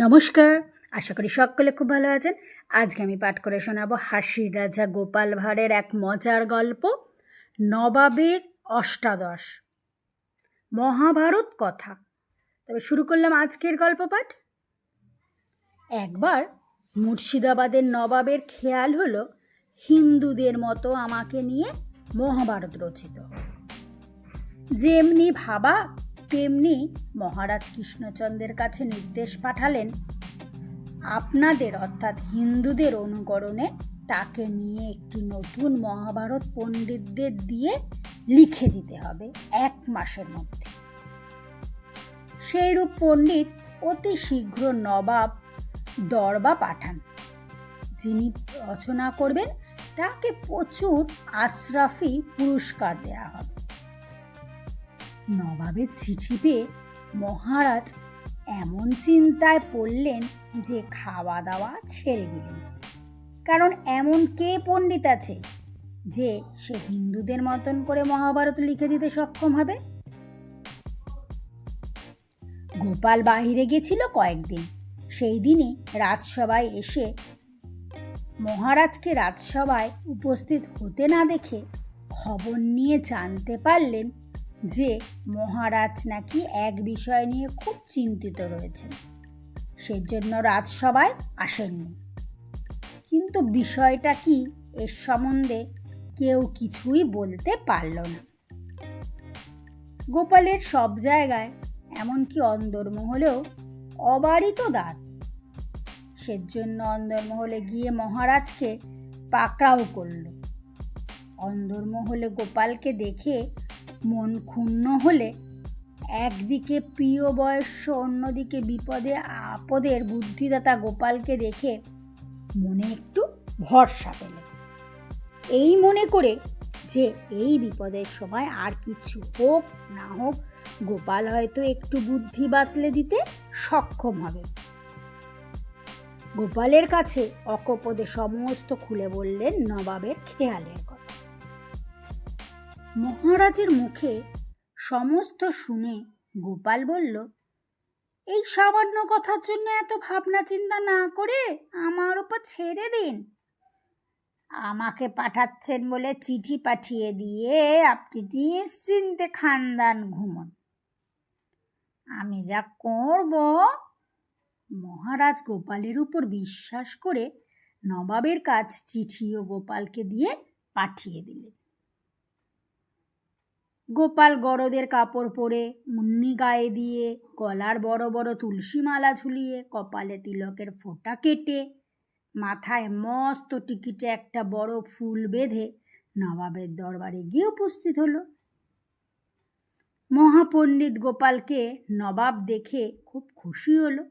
নমস্কার, আশা করি সকলে খুব ভালো আছেন। আজকে আমি পাঠ করে শোনাবো হাসির রাজা গোপাল ভাঁড়ের এক মজার গল্প, নবাবের অষ্টাদশ। মহাভারত কথা। তবে শুরু করলাম আজকের গল্প পাঠ। একবার মুর্শিদাবাদের নবাবের খেয়াল হলো, হিন্দুদের মতো আমাকে নিয়ে মহাভারত রচিত। যেমনি ভাবা তেমনি মহারাজ কৃষ্ণচন্দ্রের কাছে নির্দেশ পাঠালেন, আপনাদের অর্থাৎ হিন্দুদের অনুকরণে তাকে নিয়ে একটি নতুন মহাভারত পণ্ডিতদের দিয়ে লিখে দিতে হবে এক মাসের মধ্যে। সেইরূপ পণ্ডিত অতি শীঘ্র নবাব দরবা পাঠান। যিনি রচনা করবেন, তাকে প্রচুর আশরাফি পুরস্কার দেওয়া হবে। নবাবের চিঠি পেয়ে মহারাজ এমন চিন্তায় পড়লেন যে খাওয়া দাওয়া ছেড়ে দিলেন। কারণ এমন কে পণ্ডিত আছে যে সে হিন্দুদের মতন করে মহাভারত লিখে দিতে সক্ষম হবে? গোপাল বাহিরে গেছিল কয়েকদিন। সেই দিনই রাজসভায় এসে মহারাজকে রাজসভায় উপস্থিত হতে না দেখে খবর নিয়ে জানতে পারলেন যে মহারাজ নাকি এক বিষয় নিয়ে খুব চিন্তিত রয়েছেন। সেজন্য রাজসভায় আসেননি। কিন্তু বিষয়টা কি এর সম্বন্ধে কেউ কিছুই বলতে পারল না। গোপালের সব জায়গায় এমনকি অন্দরমহলেও অবারিত দাঁত সেজন্য অন্দরমহলে গিয়ে মহারাজকে পাকড়াও করল। অন্দরমহলে গোপালকে দেখে মন ক্ষুণ্ণ হলে একদিকে প্রিয় বয়স্য অন্যদিকে বিপদে, আপদের বুদ্ধিদাতা গোপালকে দেখে মনে একটু ভরসা পেল। এই মনে করে যে এই বিপদের সময় আর কিছু হোক, না হোক, গোপাল হয়তো একটু বুদ্ধি বাতলে দিতে সক্ষম হবে। গোপালের কাছে অকপদে সমস্ত খুলে বললেন নবাবের খেয়ালের কথা। মহারাজের মুখে সমস্ত শুনে গোপাল বলল, এই সামান্য কথার জন্য এত ভাবনা চিন্তা না করে আমার উপর ছেড়ে দিন। আমাকে পাঠাচ্ছেন বলে চিঠি পাঠিয়ে দিয়ে আপনি নিশ্চিন্তে খানদান ঘুমন। আমি যা করব? মহারাজ গোপালের উপর বিশ্বাস করে নবাবের কাছ চিঠি ও গোপালকে দিয়ে পাঠিয়ে দিলেন। গোপাল গরদের কাপড় পরে মুন্নি গায়ে দিয়ে, গলার বড় বড় তুলসী মালা ঝুলিয়ে কপালে তিলকের ফোঁটা কেটে, মাথায় মস্ত টিকিটে একটা বড় ফুল বেঁধে নবাবের দরবারে গিয়ে উপস্থিত হলো। মহাপণ্ডিত গোপালকে নবাব দেখে খুব খুশি হলো।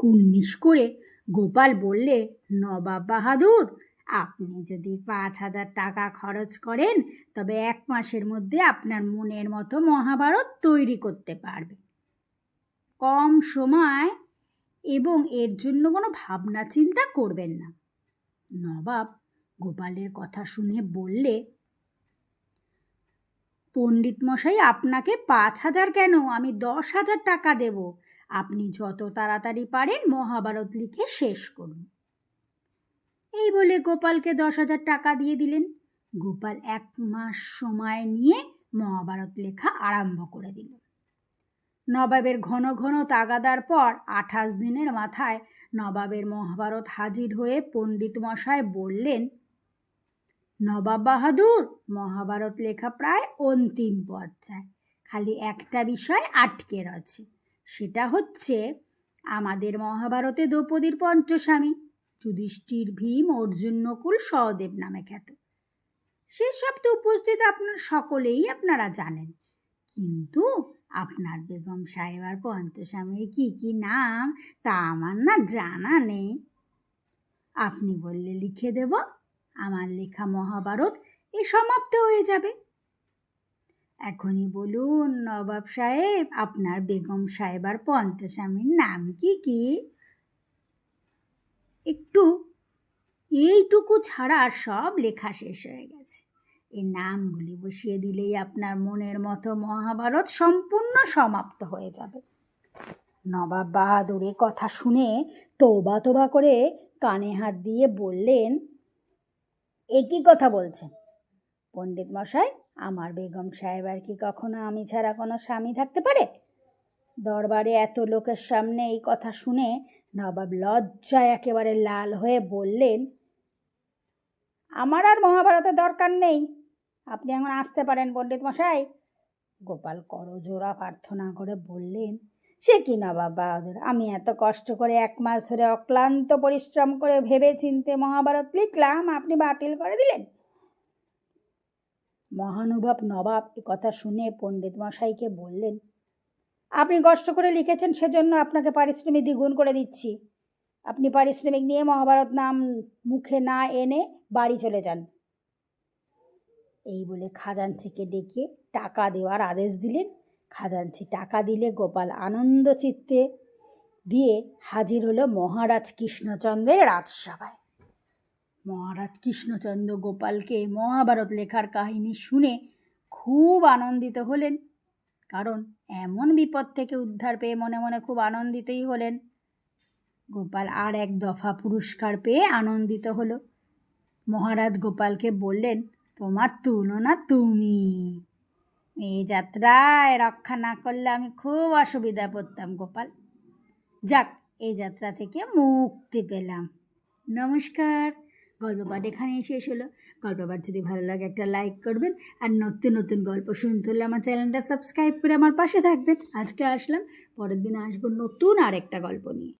কুন্নিস করে গোপাল বললে, নবাব বাহাদুর আপনি যদি পাঁচ হাজার টাকা খরচ করেন, তবে এক মাসের মধ্যে আপনার মনের মতো মহাভারত তৈরি করতে পারবে। কম সময় এবং এর জন্য কোনো ভাবনা চিন্তা করবেন না। নবাব গোপালের কথা শুনে বললে, পণ্ডিত মশাই, আপনাকে পাঁচ হাজার কেন? আমি দশ হাজার টাকা দেব। আপনি যত তাড়াতাড়ি পারেন মহাভারত লিখে শেষ করুন। এই বলে গোপালকে দশ হাজার টাকা দিয়ে দিলেন। গোপাল এক মাস সময় নিয়ে মহাভারত লেখা আরম্ভ করে দিল। নবাবের ঘন ঘন তাগাদার পর আঠাশ দিনের মাথায় নবাবের মহাভারত হাজির হয়ে পণ্ডিত মশাই বললেন, নবাব বাহাদুর, মহাভারত লেখা প্রায় অন্তিম পর্যায়ে খালি একটা বিষয় আটকে রয়েছে। সেটা হচ্ছে, আমাদের মহাভারতে দ্রৌপদীর পঞ্চস্বামী। যুধিষ্ঠির ভীম অর্জুন নকুল সহদেব নামে খ্যাত। সেসব তো উপস্থিত আপনার সকলেই আপনারা জানেন। কিন্তু আপনার বেগম সাহেবার পঞ্চস্বামীর কি কি নাম, তা আমার না জানা নেই। আপনি বললে লিখে দেব, আমার লেখা মহাভারত এ সমাপ্ত হয়ে যাবে। এখনই বলুন নবাব সাহেব, আপনার বেগম সাহেবার পঞ্চস্বামীর নাম কি কি? একটু, এইটুকু ছাড়া সব লেখা শেষ হয়ে গেছে। এই নামগুলি বসিয়ে দিলেই আপনার মনের মতো মহাভারত সম্পূর্ণ সমাপ্ত হয়ে যাবে। নবাব বাহাদুর কথা শুনে তোবা তোবা করে কানে হাত দিয়ে বললেন, এ কি কথা বলছেন? পণ্ডিত মশাই, আমার বেগম সাহেব আর কি কখনো আমি ছাড়া কোনো স্বামী থাকতে পারে? দরবারে এত লোকের সামনে এই কথা শুনে নবাব লজ্জায় একেবারে লাল হয়ে বললেন, আমার আর মহাভারতের দরকার নেই। আপনি এখন আসতে পারেন পণ্ডিত মশাই। গোপাল করজোড়া প্রার্থনা করে বললেন, সে কি নবাব বাহাদুর? আমি এত কষ্ট করে এক মাস ধরে অক্লান্ত পরিশ্রম করে ভেবে চিনতে মহাভারত লিখলাম, আপনি বাতিল করে দিলেন? মহানুভব নবাব কথা শুনে পণ্ডিত মশাইকে বললেন আপনি কষ্ট করে লিখেছেন, সেজন্য আপনাকে পারিশ্রমিক দ্বিগুণ করে দিচ্ছি। আপনি পারিশ্রমিক নিয়ে মহাভারত নাম মুখে না এনে বাড়ি চলে যান। এই বলে খাজাঞ্চিকে ডেকে টাকা দেওয়ার আদেশ দিলেন। খাজাঞ্চি টাকা দিলে গোপাল আনন্দ চিত্তে দিয়ে হাজির হলো মহারাজ কৃষ্ণচন্দ্রের রাজসভায়। মহারাজ কৃষ্ণচন্দ্র গোপালকে মহাভারত লেখার কাহিনী শুনে খুব আনন্দিত হলেন। কারণ এমন বিপদ থেকে উদ্ধার পেয়ে মনে মনে খুব আনন্দিতই হলেন। গোপাল আর এক দফা পুরস্কার পেয়ে আনন্দিত হলো। মহারাজ গোপালকে বললেন, তোমার তুলনা তুমি। এই যাত্রায় রক্ষা না করলে আমি খুব অসুবিধা পড়তাম গোপাল। যাক, এই যাত্রা থেকে মুক্তি পেলাম। নমস্কার। গল্পপাঠ এখানেই শেষ হলো। গল্পপাঠ যদি ভালো লাগে একটা লাইক করবেন আর নতুন নতুন গল্প শুনতে হলে আমার চ্যানেলটা সাবস্ক্রাইব করে আমার পাশে থাকবেন। আজকে আসলাম পরের দিন আসব নতুন আরেকটা গল্প নিয়ে।